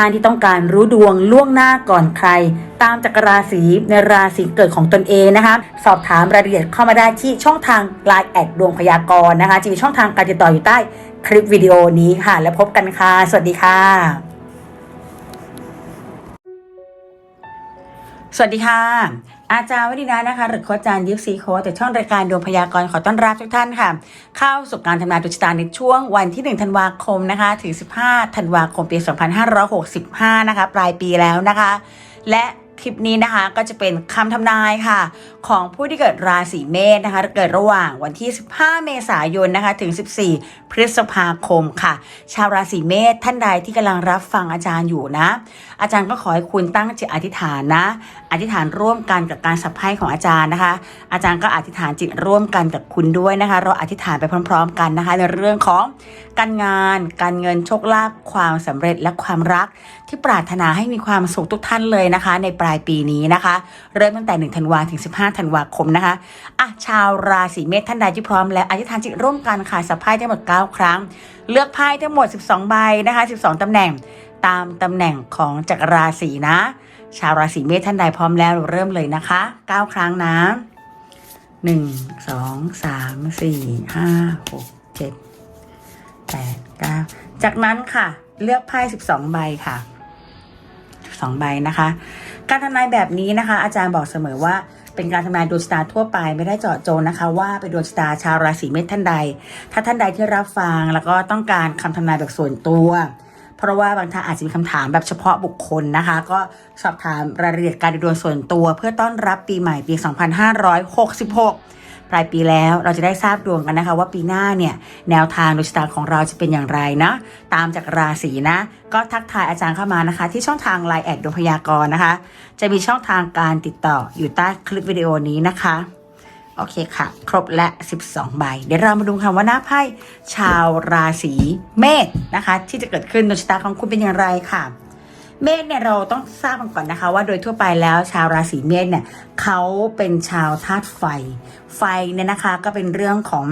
ท่านที่ต้องการรู้ดวงล่วงหน้าก่อนใคร ตามจักรราศีในราศีเกิดของตนเองนะคะ สอบถามรายละเอียดเข้ามาได้ที่ช่องทาง l ล n e แอดดวงพยากรณ์นะคะจะมีช่องทางการติดต่ออยู่ใต้คลิปวิดีโอนี้ค่ะ แล้วพบกันค่ะ สวัสดีค่ะสวัสดีค่ะ อาจารย์วดินานะคะ หรือโค้ชอาจารย์ยิปซีโค้ชแต่ช่องรายการดวงพยากรณ์ขอต้อนรับทุกท่านค่ะ เข้าสู่การทำงานดวงชะตาในช่วงวันที่ 1 ธันวาคมนะคะ ถึง 15 ธันวาคมปี 2565 นะคะ ปลายปีแล้วนะคะ และ คลิปนี้นะคะก็จะเป็นคำทำนายค่ะ ของผู้ที่เกิดราศีเมษนะคะ เกิดระหว่างวันที่ 15 เมษายนนะคะถึง 14 พฤษภาคมค่ะ ชาวราศีเมษท่านใดที่กำลังรับฟังอาจารย์อยู่นะ อาจารย์ก็ขอให้คุณตั้งจิตอธิษฐานนะ อธิษฐานร่วมกันกับการสับไพ่ของอาจารย์นะคะ อาจารย์ก็อธิษฐานจิตร่วมกันกับคุณด้วยนะคะ เราอธิษฐานไปพร้อม ๆ กันนะคะ ในเรื่องของ การงาน การเงินโชคลาภความสำเร็จและความรัก ที่ปรารถนาให้มีความสุขทุกท่านเลยนะคะ ในปลายปีนี้นะคะ เริ่มตั้งแต่1ธันวาถึง 15ธันวาคมนะคะอะชาวราศีเมษท่านใดที่พร้อมแล้วอธิษฐานจิตร่วมกันค่ะสับไพ่ทั้งหมด 9 ครั้ง เลือกไพ่ทั้งหมด 12 ใบนะคะ 12ตำแหน่งตามตำแหน่งของจักรราศีนะ ชาวราศีเมษท่านใดพร้อมแล้วเราเริ่มเลยนะคะ 9 ครั้งนะ 1 2 3 4 5 6 7 8 9 จากนั้นค่ะ เลือกไพ่12 ใบค่ะ12ใบนะคะ การทำนายแบบนี้นะคะ อาจารย์บอกเสมอว่าเป็นการทำนายดวงชะตาทั่วไปไม่ได้เจาะจงนะคะ ว่าเป็นดวงชะตาชาวราศีเมษท่านใด ถ้าท่านใดที่รับฟังแล้วก็ต้องการคำทำนายแบบส่วนตัว เพราะว่าบางท่านอาจจะมีคำถามแบบเฉพาะบุคคลนะคะ ก็สอบถามรายละเอียดการดูดวงส่วนตัว เพื่อต้อนรับปีใหม่ปี 2566 ปลายปีแล้วเราจะได้ทราบดวงกันนะคะ ว่าปีหน้าเนี่ยแนวทางดวงชะตาของเราจะเป็นอย่างไรนะ ตามจากราศีนะ ก็ทักทายอาจารย์เข้ามานะคะ ที่ช่องทาง Line แอดดวงพยากรณ์นะคะ จะมีช่องทางการติดต่ออยู่ใต้คลิปวิดีโอนี้นะคะโอเคค่ะ ครบและ 12 ใบ เดี๋ยวเรามาดูคำว่าหน้าไพ่ชาวราศีเมษนะคะ ที่จะเกิดขึ้นดวงชะตาของคุณเป็นอย่างไรค่ะ เมษเนี่ยเราต้องทราบกันก่อนนะคะว่าโดยทั่วไปแล้วชาวราศีเมษเนี่ยเขาเป็นชาวธาตุไฟ ไฟเนี่ยนะคะก็เป็นเรื่องของ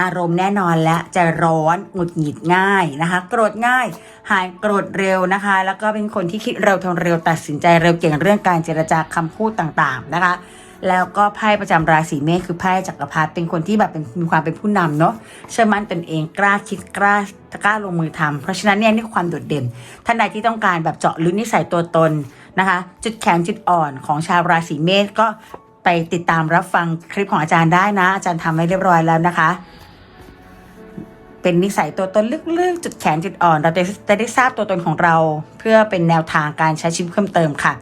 อารมณ์แน่นอนและจะร้อนหงุดหงิดง่ายนะคะ โกรธง่าย หายโกรธเร็วนะคะ แล้วก็เป็นคนที่คิดเร็วทำเร็วตัดสินใจเร็วเก่งเรื่องการเจรจาคำพูดต่างๆนะคะ แล้วก็ไพ่ประจำราศีเมษคือไพ่จักรพรรดิเป็นคนที่แบบเป็นมีความเป็นผู้นำเนาะเชื่อมั่นตนเองกล้าคิดกล้ากล้าลงมือทำเพราะฉะนั้นเนี่ยนี่คือความโดดเด่นท่านใดที่ต้องการแบบเจาะลึกนิสัยตัวตนนะคะ จุดแข็งจุดอ่อนของชาวราศีเมษก็ไปติดตามรับฟังคลิปของอาจารย์ได้นะ อาจารย์ทำไว้เรียบร้อยแล้วนะคะ เป็นนิสัยตัวตนลึกๆ จุดแข็งจุดอ่อน เราจะจะได้ทราบตัวตนของเรา เพื่อเป็นแนวทางการใช้ชีวิตเพิ่มเติมค่ะ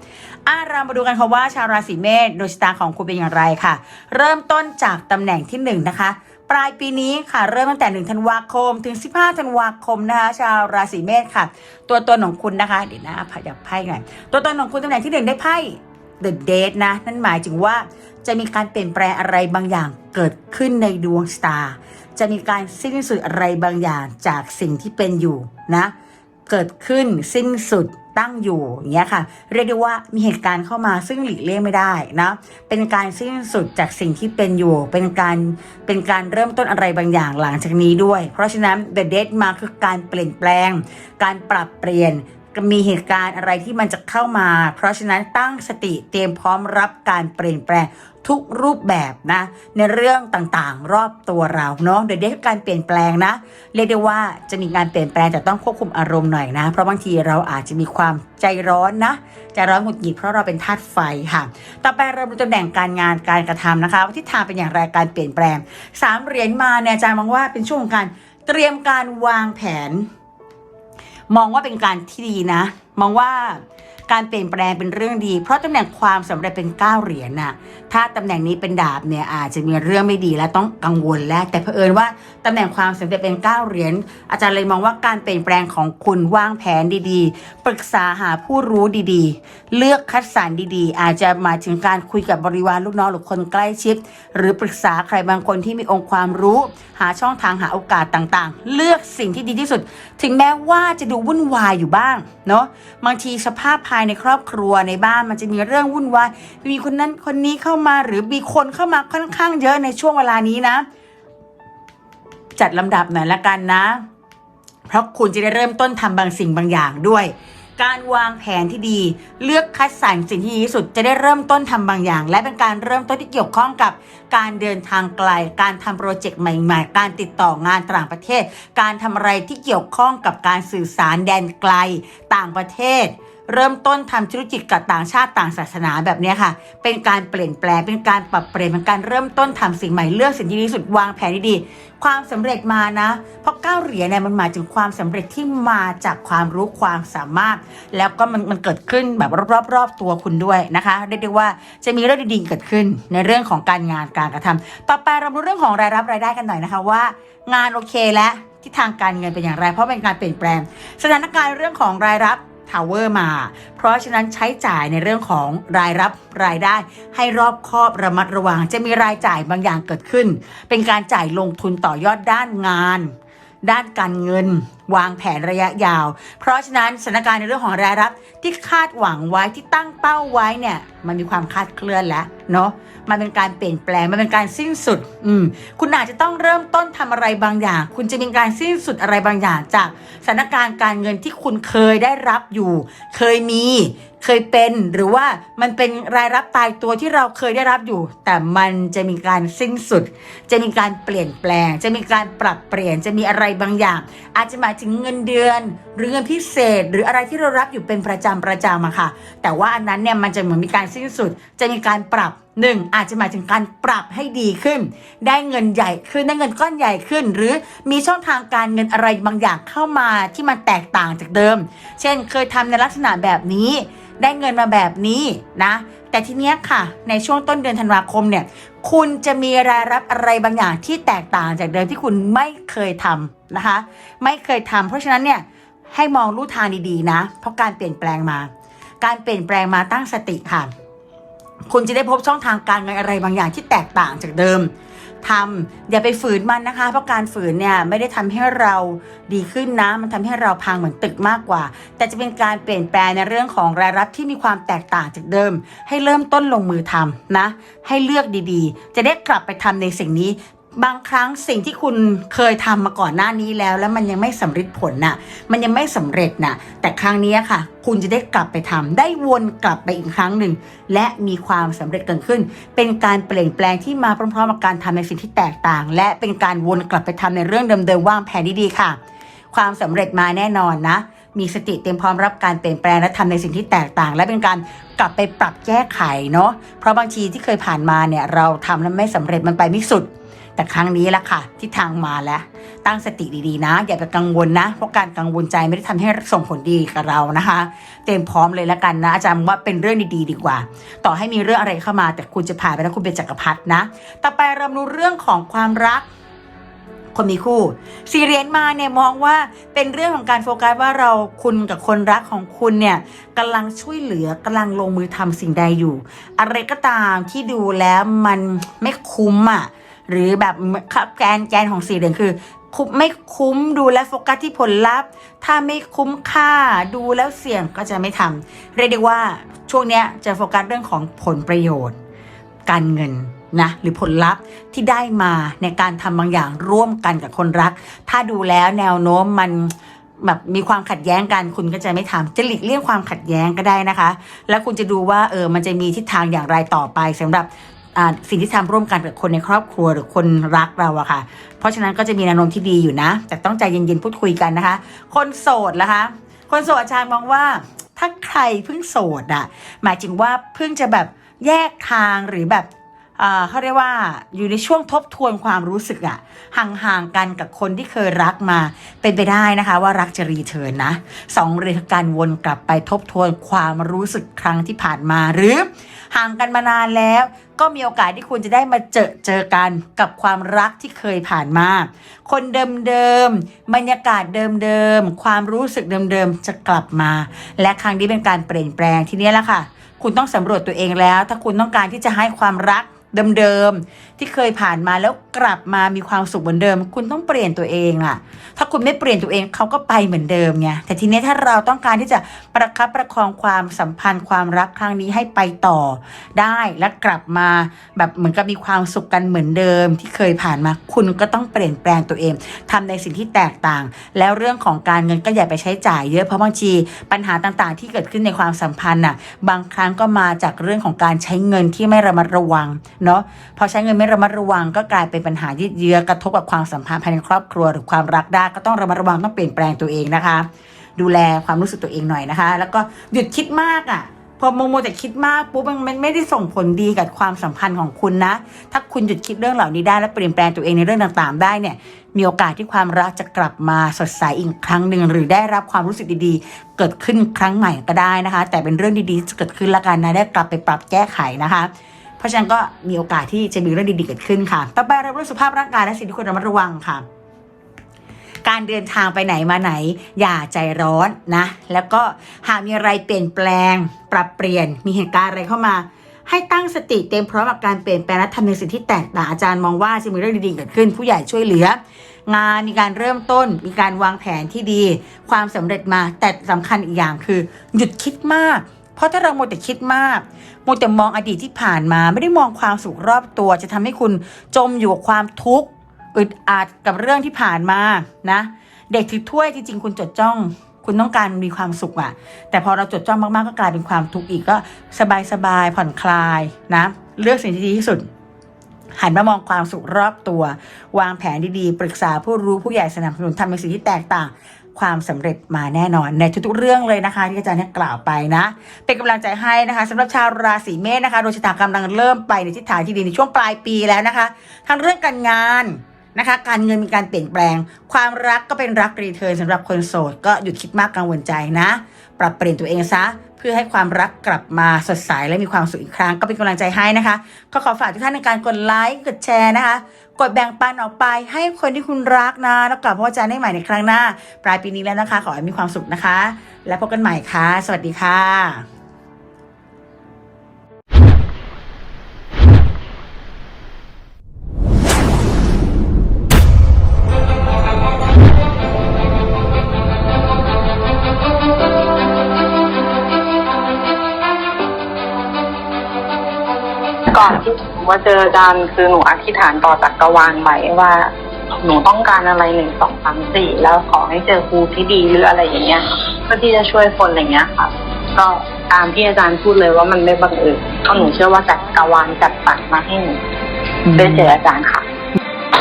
อะเรามาดูกันค่ะว่าชาวราศีเมษดวงชะตาของคุณเป็นอย่างไรค่ะ เริ่มต้นจากตำแหน่งที่หนึ่งนะคะปลายปีนี้ค่ะเริ่มตั้งแต่1ธันวาคม ถึง 15ธันวาคมนะคะ ชาวราศีเมษค่ะ ตัวตนของคุณนะคะเดี๋ยวนะพยับไพ่หน่อยตัวตนของคุณตำแหน่งที่หนึ่งได้ไพ่ The Date นะนั่นหมายถึงว่าจะมีการเปลี่ยนแปลงอะไรบางอย่างเกิดขึ้นในดวงชะตา จะมีการสิ้นสุดอะไรบางอย่างจากสิ่งที่เป็นอยู่นะ เกิดขึ้นสิ้นสุดตั้งอยู่อย่างเงี้ยค่ะ เรียกได้ว่ามีเหตุการณ์เข้ามาซึ่งหลีกเลี่ยงไม่ได้นะเป็นการสิ้นสุดจากสิ่งที่เป็นอยู่ เป็นการเป็นการเริ่มต้นอะไรบางอย่างหลังจากนี้ด้วย เพราะฉะนั้น The Date มาคือการเปลี่ยนแปลง การปรับเปลี่ยน มีเหตุการณ์อะไรที่มันจะเข้ามา เพราะฉะนั้นตั้งสติเตรียมพร้อมรับการเปลี่ยนแปลงทุกรูปแบบนะ ในเรื่องต่างๆ รอบตัวเราเนาะเดี๋ยวเด็กการเปลี่ยนแปลงนะ เรียกได้ว่าจะมีการเปลี่ยนแปลงแต่ต้องควบคุมอารมณ์หน่อยนะ เพราะบางทีเราอาจจะมีความใจร้อนนะใจร้อนหงุดหงิดเพราะเราเป็นธาตุไฟค่ะ ต่อไปเราดูตำแหน่งการงานการกระทำนะคะว่าทิศทางเป็นอย่างไรการเปลี่ยนแปลงสามเหรียญมาเนี่ยอาจารย์มองว่าเป็นช่วงการเตรียมการวางแผน มองว่าเป็นการที่ดีนะ มองว่า การเปลี่ยนแปลงเป็นเรื่องดี เพราะตำแหน่งความสำเร็จเป็นเก้าเหรียญน่ะถ้าตำแหน่งนี้เป็นดาบเนี่ยอาจจะมีเรื่องไม่ดีและต้องกังวลแล้วแต่เผอิญว่าตำแหน่งความสำเร็จเป็นเก้าเหรียญอาจารย์เลยมองว่าการเปลี่ยนแปลงของคุณวางแผนดีๆ ปรึกษาหาผู้รู้ดีๆ เลือกคัดสรรดีๆ อาจจะหมายถึงการคุยกับบริวารลูกน้องหรือคนใกล้ชิด หรือปรึกษาใครบางคนที่มีองค์ความรู้ หาช่องทางหาโอกาสต่างๆ เลือกสิ่งที่ดีที่สุด ถึงแม้ว่าจะดูวุ่นวายอยู่บ้างเนาะบางทีสภาพภายในครอบครัวในบ้านมันจะมีเรื่องวุ่นวายมีคนนั้นคนนี้เข้ามาหรือมีคนเข้ามาค่อนข้างเยอะในช่วงเวลานี้นะ จัดลำดับหน่อยละกันนะ เพราะคุณจะได้เริ่มต้นทำบางสิ่งบางอย่างด้วย การวางแผนที่ดี เลือกคัดสรรสิ่งที่ดีที่สุดจะได้เริ่มต้นทำบางอย่าง และเป็นการเริ่มต้นที่เกี่ยวข้องกับการเดินทางไกล การทำโปรเจกต์ใหม่ ๆ การติดต่องานต่างประเทศ การทำอะไรที่เกี่ยวข้องกับการสื่อสารแดนไกลต่างประเทศ เริ่มต้นทำธุรกิจกับต่างชาติต่างศาสนาแบบนี้ค่ะ เป็นการเปลี่ยนแปลง เป็นการปรับเปลี่ยนเป็นการเริ่มต้นทำสิ่งใหม่เลือกสิ่งที่ดีที่สุดวางแผนดีๆความสำเร็จมานะ เพราะก้าเหรียญเนี่ยมันหมายถึงความสำเร็จที่มาจากความรู้ความสามารถ แล้วก็มันมันเกิดขึ้นแบบรอบๆตัวคุณด้วยนะคะเรียกได้ว่าจะมีเรื่องดีๆเกิดขึ้นในเรื่องของการงานการกระทำต่อไปเราดูเรื่องของรายรับรายได้กันหน่อยนะคะว่า งานโอเคและทิศทางการเงินเป็นอย่างไร เพราะเป็นการเปลี่ยนแปลง สถานการณ์เรื่องของรายรับ ทาวเวอร์มา เพราะฉะนั้นใช้จ่ายในเรื่องของรายรับรายได้ให้รอบคอบระมัดระวัง จะมีรายจ่ายบางอย่างเกิดขึ้น เป็นการจ่ายลงทุนต่อยอดด้านงาน ด้านการเงิน วางแผนระยะยาว เพราะฉะนั้นสถานการณ์ในเรื่องของรายรับที่คาดหวังไว้ที่ตั้งเป้าไว้เนี่ยมันมีความคาดเคลื่อนแล้วเนาะ มันเป็นการเปลี่ยนแปลงมันเป็นการสิ้นสุด อืมคุณอาจจะต้องเริ่มต้นทำอะไรบางอย่าง คุณจะมีการสิ้นสุดอะไรบางอย่างจากสถานการณ์การเงินที่คุณเคยได้รับอยู่ เคยมี เคยเป็นหรือว่ามันเป็นรายรับตายตัวที่เราเคยได้รับอยู่ แต่มันจะมีการสิ้นสุด จะมีการเปลี่ยนแปลง จะมีการปรับเปลี่ยนจะมีอะไรบางอย่าง อาจจะหมายถึงเงินเดือน หรือเงินพิเศษ หรืออะไรที่เรารับอยู่เป็นประจำประจำอะค่ะ แต่ว่าอันนั้นเนี่ยมันจะเหมือนมีการสิ้นสุด จะมีการปรับหนึ่งอาจจะหมายถึงการปรับให้ดีขึ้น ได้เงินใหญ่ขึ้นได้เงินก้อนใหญ่ขึ้น หรือมีช่องทางการเงินอะไรบางอย่างเข้ามาที่มันแตกต่างจากเดิม เช่นเคยทำในลักษณะแบบนี้ ได้เงินมาแบบนี้นะ แต่ทีเนี้ยค่ะ ในช่วงต้นเดือนธันวาคมเนี่ย คุณจะมีรายรับอะไรบางอย่างที่แตกต่างจากเดิมที่คุณไม่เคยทำนะคะ ไม่เคยทำเพราะฉะนั้นเนี่ยให้มองลู่ทางดีๆนะ เพราะการเปลี่ยนแปลงมา การเปลี่ยนแปลงมาตั้งสติค่ะ คุณจะได้พบช่องทางการเงินอะไรบางอย่างที่แตกต่างจากเดิม ทำอย่าไปฝืนมันนะคะ เพราะการฝืนเนี่ยไม่ได้ทำให้เราดีขึ้นนะ มันทำให้เราพังเหมือนตึกมากกว่า แต่จะเป็นการเปลี่ยนแปลงในเรื่องของรายรับที่มีความแตกต่างจากเดิม ให้เริ่มต้นลงมือทำนะ ให้เลือกดีๆ จะได้กลับไปทำในสิ่งนี้ บางครั้งสิ่งที่คุณเคยทำมาก่อนหน้านี้แล้ว แล้วมันยังไม่สำเร็จผลน่ะ มันยังไม่สำเร็จน่ะ แต่ครั้งนี้ค่ะ คุณจะได้กลับไปทำได้วนกลับไปอีกครั้งหนึ่ง และมีความสำเร็จเกิดขึ้น เป็นการเปลี่ยนแปลงที่มาพร้อมๆกับการทำในสิ่งที่แตกต่าง และเป็นการวนกลับไปทำในเรื่องเดิมๆว่างแผนดีๆค่ะ ความสำเร็จมาแน่นอนนะมีสติเตรียมพร้อมรับการเปลี่ยนแปลงและทำในสิ่งที่แตกต่าง และเป็นการกลับไปปรับแก้ไขเนาะเพราะบางทีที่เคยผ่านมาเนี่ยเราทำแล้วไม่สำเร็จมันไปไม่สุด แต่ครั้งนี้ละค่ะที่ทางมาแล้ว ตั้งสติดีๆนะ อย่าไปกังวลนะ เพราะการกังวลใจไม่ได้ทำให้ส่งผลดีกับเรานะคะ เตรียมพร้อมเลยละกันนะอาจารย์ว่าเป็นเรื่องดีๆดีกว่า ต่อให้มีเรื่องอะไรเข้ามา แต่คุณจะผ่านไปแล้วคุณเป็นจักรพรรดินะ ต่อไปเรามาดูเรื่องของความรักคนมีคู่สี่เรียญมาเนี่ยมองว่าเป็นเรื่องของการโฟกัสว่าเราคุณกับคนรักของคุณเนี่ยกำลังช่วยเหลือกำลังลงมือทำสิ่งใดอยู่ อะไรก็ตามที่ดูแล้วมันไม่คุ้มอะ หรือแบบแกนแกนของสีเหรียญคือคุ้มไม่คุ้มดูแลโฟกัสที่ผลลัพธ์ ถ้าไม่คุ้มค่าดูแล้วเสี่ยงก็จะไม่ทำเรียกได้ว่าช่วงเนี้ยจะโฟกัสเรื่องของผลประโยชน์ การเงินนะหรือผลลัพธ์ที่ได้มาในการทำบางอย่างร่วมกันกับคนรัก ถ้าดูแล้วแนวโน้มมันแบบมีความขัดแย้งกันคุณก็จะไม่ทำจะหลีกเลี่ยงความขัดแย้งก็ได้นะคะ แล้วคุณจะดูว่าเออมันจะมีทิศทางอย่างไรต่อไปสำหรับ สิ่งที่ทำร่วมกันกับคนในครอบครัวหรือคนรักเราอะค่ะ เพราะฉะนั้นก็จะมีแนวโน้มที่ดีอยู่นะ แต่ต้องใจเย็นๆพูดคุยกันนะคะ คนโสดนะคะ คนโสดอาจารย์มองว่า ถ้าใครเพิ่งโสดอะหมายถึงว่าเพิ่งจะแบบแยกทางหรือแบบอ่าเขาเรียกว่าอยู่ในช่วงทบทวนความรู้สึกอะห่างๆกันกับคนที่เคยรักมาเป็นไปได้นะคะ ว่ารักจะรีเทิร์นนะสองเรื่องคือการวนกลับไปทบทวนความรู้สึกครั้งที่ผ่านมาหรือ ห่างกันมานานแล้ว ก็มีโอกาสที่คุณจะได้มาเจอเจอกันกับความรักที่เคยผ่านมา คนเดิมๆ บรรยากาศเดิมๆ ความรู้สึกเดิมๆ จะกลับมา และครั้งนี้เป็นการเปลี่ยนแปลงทีนี้แหละค่ะ คุณต้องสำรวจตัวเองแล้ว ถ้าคุณต้องการที่จะให้ความรัก เดิมๆที่เคยผ่านมาแล้วกลับมามีความสุขเหมือนเดิม คุณต้องเปลี่ยนตัวเองอะถ้าคุณไม่เปลี่ยนตัวเองเขาก็ไปเหมือนเดิมไงแต่ทีนี้ถ้าเราต้องการที่จะประคับประคองความสัมพันธ์ความรักครั้งนี้ให้ไปต่อ ได้และกลับมาแบบเหมือนกับมีความสุขกันเหมือนเดิม ที่เคยผ่านมา คุณก็ต้องเปลี่ยนแปลงตัวเองทำในสิ่งที่แตกต่าง แล้วเรื่องของการเงินก็อย่าไปใช้จ่ายเยอะเพราะบางทีปัญหาต่างๆ ที่เกิดขึ้นในความสัมพันธ์น่ะบางครั้งก็มาจากเรื่องของการใช้เงินที่ไม่ระมัดระวังเนาะพอใช้เงินไม่ระมัดระวังก็กลายเป็นปัญหายืดเยื้อกระทบกับความสัมพันธ์ภายในครอบครัวหรือความรักได้ก็ต้องระมัดระวังต้องเปลี่ยนแปลงตัวเองนะคะ ดูแลความรู้สึกตัวเองหน่อยนะคะ แล้วก็หยุดคิดมากอะพอโมโมแต่คิดมากปุ๊บมันไม่ได้ส่งผลดีกับความสัมพันธ์ของคุณนะ ถ้าคุณหยุดคิดเรื่องเหล่านี้ได้และเปลี่ยนแปลงตัวเองในเรื่องต่างๆ ได้เนี่ย มีโอกาสที่ความรักจะกลับมาสดใสอีกครั้งหนึ่งหรือได้รับความรู้สึกดีๆ เกิดขึ้นครั้งใหม่ก็ได้นะคะ แต่เป็นเรื่องดีๆจะเกิดขึ้นละกันนะได้กลับไปปรับแก้ไขนะคะ เพราะฉะนั้นก็มีโอกาสที่จะมีเรื่องดีๆเกิดขึ้นค่ะ ต่อไปเราเรื่องสุขภาพร่างกายและสิ่งที่ควรระมัดระวังค่ะ การเดินทางไปไหนมาไหน อย่าใจร้อนนะ แล้วก็หากมีอะไรเปลี่ยนแปลง ปรับเปลี่ยน มีเหตุการณ์อะไรเข้ามา ให้ตั้งสติเต็มพร้อมกับการเปลี่ยนแปลงและทำในสิ่งที่แตกต่างอาจารย์มองว่าจะมีเรื่องดีๆเกิดขึ้น ผู้ใหญ่ช่วยเหลืองานมีการเริ่มต้นมีการวางแผนที่ดี ความสำเร็จมาแต่สำคัญอีกอย่างคือ หยุดคิดมาก เพราะถ้าเราโมแต่คิดมากมัวแต่มองอดีตที่ผ่านมา ไม่ได้มองความสุขรอบตัว จะทำให้คุณจมอยู่กับความทุกข์อึดอัดกับเรื่องที่ผ่านมานะ เด็กถือถ้วยจริงๆ คุณจดจ้อง คุณต้องการมีความสุขอะแต่พอเราจดจ้องมากๆก็กลายเป็นความทุกข์อีกก็สบายๆผ่อนคลายนะเลือกสิ่งที่ดีที่สุดหันมามองความสุขรอบตัว วางแผนดีๆ ปรึกษาผู้รู้ผู้ใหญ่สนับสนุนทำในสิ่งที่แตกต่าง ความสำเร็จมาแน่นอนในทุกๆเรื่องเลยนะคะที่อาจารย์เนี่ยกล่าวไปนะ เป็นกำลังใจให้นะคะสำหรับชาวราศีเมษนะคะดวงชะตากำลังเริ่มไปในทิศทางที่ดีในช่วงปลายปีแล้วนะคะทั้งเรื่องการงานนะคะการเงินมีการเปลี่ยนแปลง ความรักก็เป็นรักรีเทิร์นสำหรับคนโสด ก็หยุดคิดมากกังวลใจนะ ปรับเปลี่ยนตัวเองซะ เพื่อให้ความรักกลับมาสดใสและมีความสุขอีกครั้งก็เป็นกำลังใจให้นะคะ ก็ขอฝากทุกท่านในการกดไลค์กดแชร์นะคะ กดแบ่งปันออกไปให้คนที่คุณรักนะแล้วกลับพบอาจารย์ได้ใหม่ในครั้งหน้า ปลายปีนี้แล้วนะคะ ขอให้มีความสุขนะคะ และพบกันใหม่ค่ะ สวัสดีค่ะ ก่อนที่หนูมาเจออาจารย์คือหนูอธิษฐานต่อจักรวาลไว้ว่า หนูต้องการอะไรหนึ่งสองสามสี่แล้วขอให้เจอครูที่ดีหรืออะไรอย่างเงี้ยเพื่อที่จะช่วยคนอะไรเงี้ยค่ะ ก็ตามที่อาจารย์พูดเลยว่ามันไม่บังเอิญเพราะหนูเชื่อว่าจักรวาลจัดสรรมาให้หนูได้เจออาจารย์ค่ะ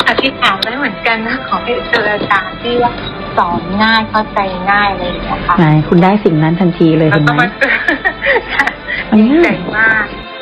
อธิษฐานไว้เหมือนกันนะขอให้เจออาจารย์ที่ว่าสอนง่ายเข้าใจง่ายอะไรอย่างเงี้ยค่ะไหนคุณได้สิ่งนั้นทันทีเลยแล้เห็วนก็ไหมมาเจอดีใจมาก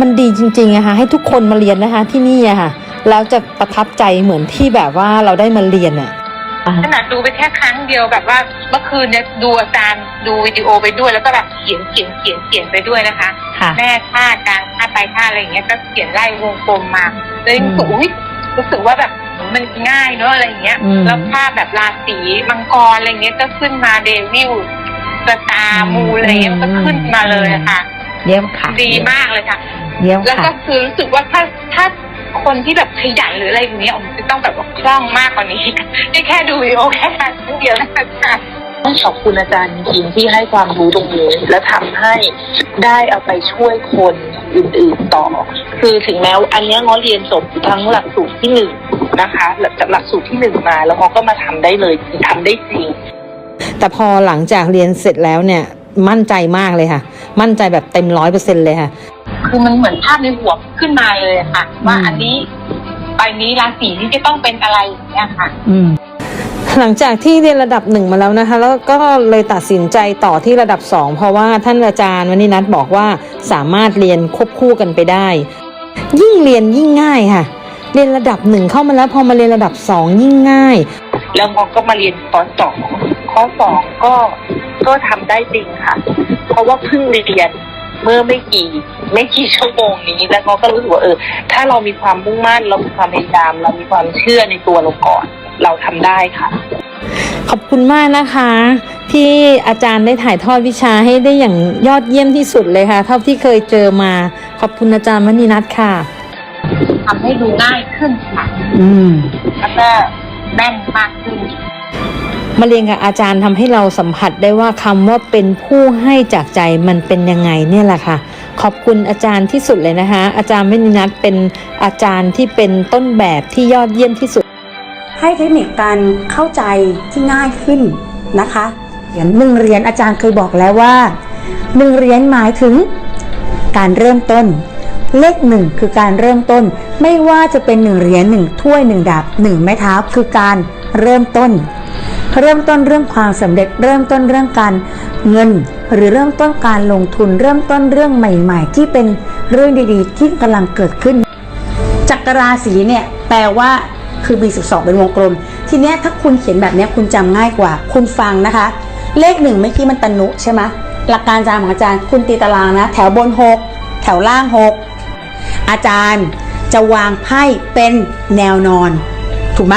มันดีจริงๆอะค่ะให้ทุกคนมาเรียนนะคะที่นี่อะค่ะแล้วจะประทับใจเหมือนที่แบบว่าเราได้มาเรียนอะขนาดดูไปแค่ครั้งเดียวแบบว่าเมื่อคืนเนี่ยดูอาจารย์ดูวิดีโอไปด้วย แล้วก็แบบเขียนเขียนเขียนเขียนไปด้วยนะคะค่ะแม่ท่ากลางท่าไปท่าอะไรอย่างเงี้ยก็เขียนไล่วงกลมมาเลยรู้สึกอืมอุ้ยรู้สึกว่าแบบมันง่ายเนอะอะไรอย่างเงี้ยอืมแล้วภาพแบบราศีมังกรอะไรเงี้ยก็ขึ้นมาเดวิลสตาร์มูอะไรเงี้ยมันก็ขึ้นมาเลยอะค่ะ เยี่ยมค่ะ ดีมากเลยค่ะ เยี่ยมแล้วค่ะ ก็คือรู้สึกว่าถ้าถ้าคนที่แบบขยันหรืออะไรอย่างเงี้ยผมจะต้องแบบว่าคล่องมากกว่านี้นี่แค่ดูวิดีโอแค่ครั้งเดียวนะคะต้องขอบคุณอาจารย์จริงๆที่ให้ความรู้ตรงนี้ และทำให้ได้เอาไปช่วยคนอื่นๆต่อ คือถึงแม้ว่าอันเนี้ยง้อเรียนจบทั้งหลักสูตรที่หนึ่งนะคะหลังจากหลักสูตรที่หนึ่งมา แล้วง้อก็มาทำได้เลยทำได้จริง แต่พอหลังจากเรียนเสร็จแล้วเนี่ย มั่นใจมากเลยค่ะ มั่นใจแบบเต็มร้อยเปอร์เซ็นเลยค่ะ คือมันเหมือนภาพในหัวขึ้นมาเลยค่ะ ว่าอันนี้ใบนี้ราศีนี้จะต้องเป็นอะไรอย่างเงี้ยค่ะ อืมหลังจากที่เรียนระดับหนึ่งมาแล้วนะคะ แล้วก็เลยตัดสินใจต่อที่ระดับสองเพราะว่าท่านอาจารย์วนินัทบอกว่าสามารถเรียนควบคู่กันไปได้ ยิ่งเรียนยิ่งง่ายค่ะ เรียนระดับหนึ่งเข้ามาแล้วพอมาเรียนระดับสองยิ่งง่าย แล้วงอก็มาเรียนตอนสองข้อสองก็ ก็ทำได้จริงค่ะ เพราะว่าเพิ่งเรียนเมื่อไม่กี่ ไม่กี่ชั่วโมงนี้แล้วงอก็รู้สึกว่าเออ ถ้าเรามีความมุ่งมั่นเรามีความพยายาม เรามีความเชื่อในตัวเราก่อน เราทำได้ค่ะ ขอบคุณมากนะคะ ที่อาจารย์ได้ถ่ายทอดวิชาให้ได้อย่างยอดเยี่ยมที่สุดเลยค่ะ เท่าที่เคยเจอมา ขอบคุณอาจารย์วนินัทค่ะทำให้ดูง่ายขึ้นค่ะ อืมแล้วก็แน่นมากขึ้น มาเรียนกับอาจารย์ทำให้เราสัมผัสได้ว่าคำว่าเป็นผู้ให้จากใจมันเป็นยังไงเนี่ยแหละค่ะ ขอบคุณอาจารย์ที่สุดเลยนะคะ อาจารย์วนินัทเป็นอาจารย์ที่เป็นต้นแบบที่ยอดเยี่ยมที่สุด ให้เทคนิคการเข้าใจที่ง่ายขึ้นนะคะอย่างหนึ่งเรียญอาจารย์เคยบอกแล้วว่าหนึ่งเรียญหมายถึงการเริ่มต้น เลขหนึ่งคือการเริ่มต้น ไม่ว่าจะเป็นหนึ่งเหรียญหนึ่งถ้วยหนึ่งดาบหนึ่งไม้เท้าคือการเริ่มต้น เริ่มต้นเรื่องความสำเร็จ เริ่มต้นเรื่องการเงิน หรือเริ่มต้นการลงทุน เริ่มต้นเรื่องใหม่ ๆ ที่เป็นเรื่องดีๆ ที่กำลังเกิดขึ้น จักรราศีเนี่ยแปลว่าคือ B12 เป็นวงกลม ทีเนี้ยถ้าคุณเขียนแบบเนี้ยคุณจำง่ายกว่า คุณฟังนะคะ เลขหนึ่งเมื่อกี้มันตนุใช่ไหมหลักการจำของอาจารย์คุณตีตารางนะ แถวบน 6 แถวล่าง 6 อาจารย์จะวางไพ่เป็นแนวนอน ถูกไหม